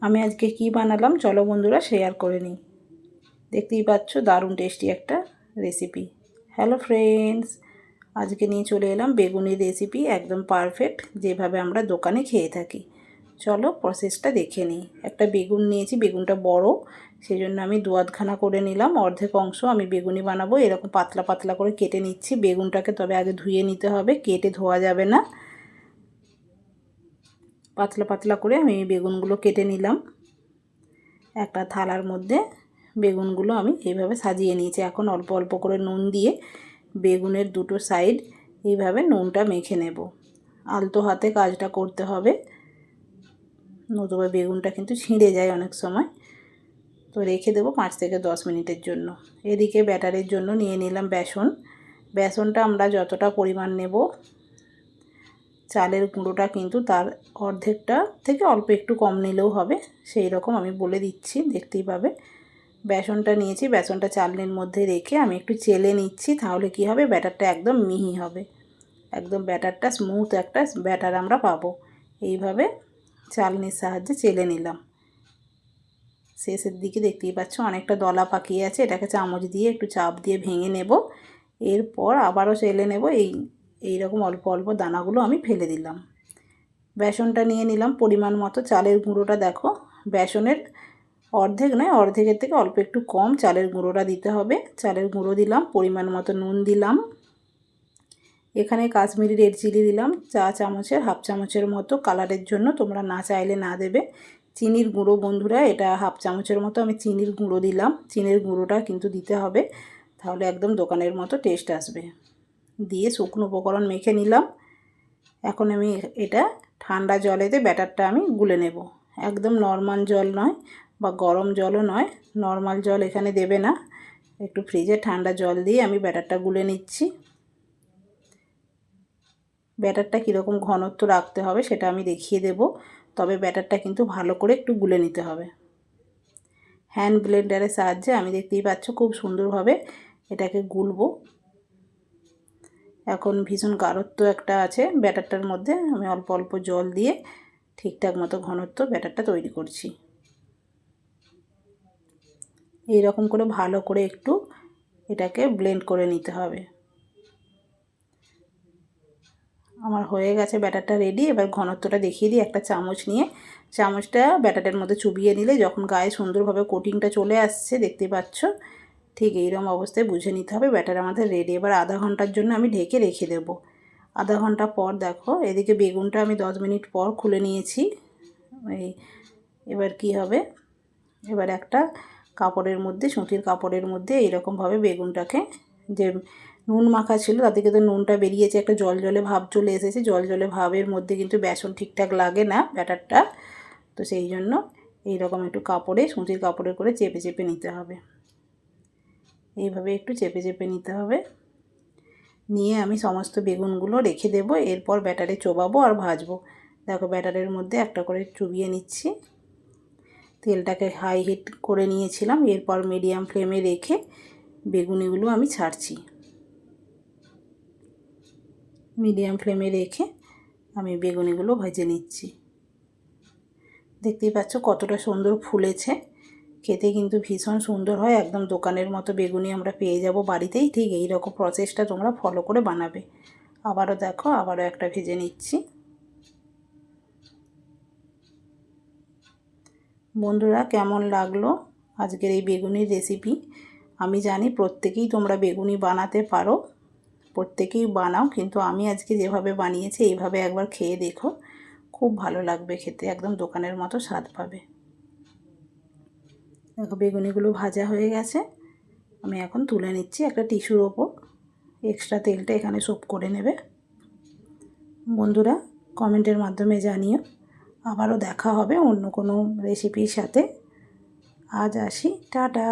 আমি আজকে কি বানালাম? চলো বন্ধুরা শেয়ার করে নিই। দেখতেই পাচ্ছ, দারুণ টেস্টি একটা রেসিপি হ্যালো ফ্রেন্ডস আজকে নিয়ে চলে এলাম বেগুনের রেসিপি একদম পারফেক্ট যেভাবে আমরা দোকানে খেয়ে থাকি। চলো প্রসেসটা দেখে নিই। একটা বেগুন নিয়েছি, বেগুনটা বড় সেই জন্য আমি দু আধখানা করে নিলাম। অর্ধেক অংশ আমি বেগুনি বানাবো। এরকম পাতলা পাতলা করে কেটে নিচ্ছি। বেগুনটাকে তবে আগে ধুয়ে নিতে হবে। কেটে ধোয়া যাবে না। পাতলা পাতলা করে আমি বেগুনগুলো কেটে নিলাম। একটা থালার মধ্যে বেগুনগুলো আমি এইভাবে সাজিয়ে নিয়েছি। এখন অল্প অল্প করে নুন দিয়ে বেগুনের দুটো সাইড এইভাবে নুনটা মেখে নেব। আলতো হাতে কাজটা করতে হবে, নতুবা বেগুনটা কিন্তু ছিঁড়ে যায় অনেক সময়। তো রেখে দেবো পাঁচ থেকে দশ মিনিটের জন্য। এদিকে ব্যাটারের জন্য নিয়ে নিলাম বেসন। বেসনটা আমরা যতটা পরিমাণ নেব চালের গুঁড়োটা কিন্তু তার অর্ধেকটা থেকে অল্প একটু কম নিলেও হবে, সেই রকম আমি বলে দিচ্ছি, দেখতেই পাবে। বেসনটা নিয়েছি, বেসনটা চালনির মধ্যে রেখে আমি একটু চেলে নিচ্ছি, তাহলে কি হবে? ব্যাটারটা একদম মিহি হবে। একদম ব্যাটারটা স্মুথ একটা ব্যাটার আমরা পাবো। এইভাবে চালনির সাহায্যে চেলে নিলাম। শেষের দিকে দেখতেই পাচ্ছ অনেকটা দলা পাকিয়ে আছে, এটাকে চামচ দিয়ে একটু চাপ দিয়ে ভেঙে নেব। এরপর আবারও চেলে নেব, এই এই রকম অল্প অল্প দানাগুলো আমি ফেলে দিলাম। বেসনটা নিয়ে নিলাম পরিমাণ মতো। চালের গুঁড়োটা দেখো, বেসনের অর্ধেক নয়, অর্ধেকের থেকে অল্প একটু কম চালের গুঁড়োটা দিতে হবে। চালের গুঁড়ো দিলাম, পরিমাণ মতো নুন দিলাম। এখানে কাশ্মীরি রেড চিলি দিলাম, চা চামচের, হাফ চামচের মতো। কালারের জন্য তোমরা না চাইলে না দেবে। চিনির গুঁড়ো বন্ধুরা, এটা হাফ চামচের মতো আমি চিনির গুঁড়ো দিলাম। চিনির গুঁড়োটা কিন্তু দিতে হবে, তাহলে একদম দোকানের মতো টেস্ট আসবে। দিয়ে শুকনো উপকরণ মেখে নিলাম। এখন আমি এটা ঠান্ডা জলেতে ব্যাটারটা আমি গুলে নেব। একদম নর্মাল জল নয় বা গরম জলও নয়, নর্মাল জল এখানে দেবে না। একটু ফ্রিজে ঠান্ডা জল দিয়ে আমি ব্যাটারটা গুলে নিচ্ছি। ব্যাটারটা কীরকম ঘনত্ব রাখতে হবে সেটা আমি দেখিয়ে দেব। তবে ব্যাটারটা কিন্তু ভালো করে একটু গুলে নিতে হবে। হ্যান্ড ব্লেন্ডারের সাহায্যে আমি দেখতেই পাচ্ছ খুব সুন্দরভাবে এটাকে গুলবো। এখন ভীষণ গাঢ়ত্ব একটা আছে। ব্যাটারটার মধ্যে আমি অল্প অল্প জল দিয়ে ঠিকঠাক মতো ঘনত্ব ব্যাটারটা তৈরি করছি। এই রকম করে ভালো করে একটু এটাকে ব্লেন্ড করে নিতে হবে। আমার হয়ে গেছে ব্যাটারটা রেডি এবার ঘনত্বটা দেখিয়ে দিই একটা চামচ নিয়ে। চামচটা ব্যাটারের মধ্যে চুবিয়ে নিলে যখন গায়ে সুন্দরভাবে কোটিংটা চলে আসছে, দেখতে পাচ্ছ? ঠিক এইরকম অবস্থায় বুঝে নিতে হবে। ব্যাটার আমাদের রেডি এবার আধা ঘণ্টার জন্য আমি ঢেকে রেখে দেব। আধা ঘণ্টা পর দেখো, এদিকে বেগুনটা আমি দশ মিনিট পর খুলে নিয়েছি। এই এবার কি হবে? এবার একটা কাপড়ের মধ্যে, সুতির কাপড়ের মধ্যে এইরকমভাবে বেগুনটাকে যে নুন মাখা ছিল, তার থেকে তো নুনটা বেরিয়েছে, একটা জল জলে ভাব চলে এসেছে। জল জলে ভাবের মধ্যে কিন্তু বেসন ঠিকঠাক লাগে না ব্যাটারটা। তো সেই জন্য এইরকম একটু কাপড়ে, সুতির কাপড়ে করে চেপে চেপে নিতে হবে। এইভাবে একটু চেপে চেপে নিতে হবে। নিয়ে আমি সমস্ত বেগুনগুলো রেখে দেব, এরপর ব্যাটারে চোবাবো আর ভাজবো। দেখো ব্যাটারের মধ্যে একটা করে চুবিয়ে নিচ্ছি। তেলটাকে হাই হিট করে নিয়েছিলাম, এরপর মিডিয়াম ফ্লেমে রেখে বেগুনিগুলো আমি ছাড়ছি। মিডিয়াম ফ্লেমে রেখে আমি বেগুনিগুলো ভেজে নিচ্ছি। দেখতেই পাচ্ছ কতটা সুন্দর ফুলেছে। খেতে কিন্তু ভীষণ সুন্দর হয়। একদম দোকানের মতো বেগুনি আমরা পেয়ে যাব বাড়িতেই। ঠিক এই রকম প্রসেসটা তোমরা ফলো করে বানাবে। আবারও দেখো, আবারও একটা ভেজে নিচ্ছি। বন্ধুরা, কেমন লাগল আজকের এই বেগুনির রেসিপি আমি জানি প্রত্যেকেই তোমরা বেগুনি বানাতে পারো। প্রত্যেকেই বানাও, কিন্তু আমি আজকে যেভাবে বানিয়েছি, এইভাবে একবার খেয়ে দেখো। খুব ভালো লাগবে খেতে, একদম দোকানের মতো স্বাদ পাবে। দেখো বেগুনিগুলো ভাজা হয়ে গেছে। আমি এখন তুলে নিচ্ছি একটা টিস্যুর ওপর। এক্সট্রা তেলটা এখানে সোপ করে নেবে। বন্ধুরা, কমেন্টের মাধ্যমে জানিও। আবারও দেখা হবে অন্য কোনো রেসিপির সাথে। আজ আসি, টাটা!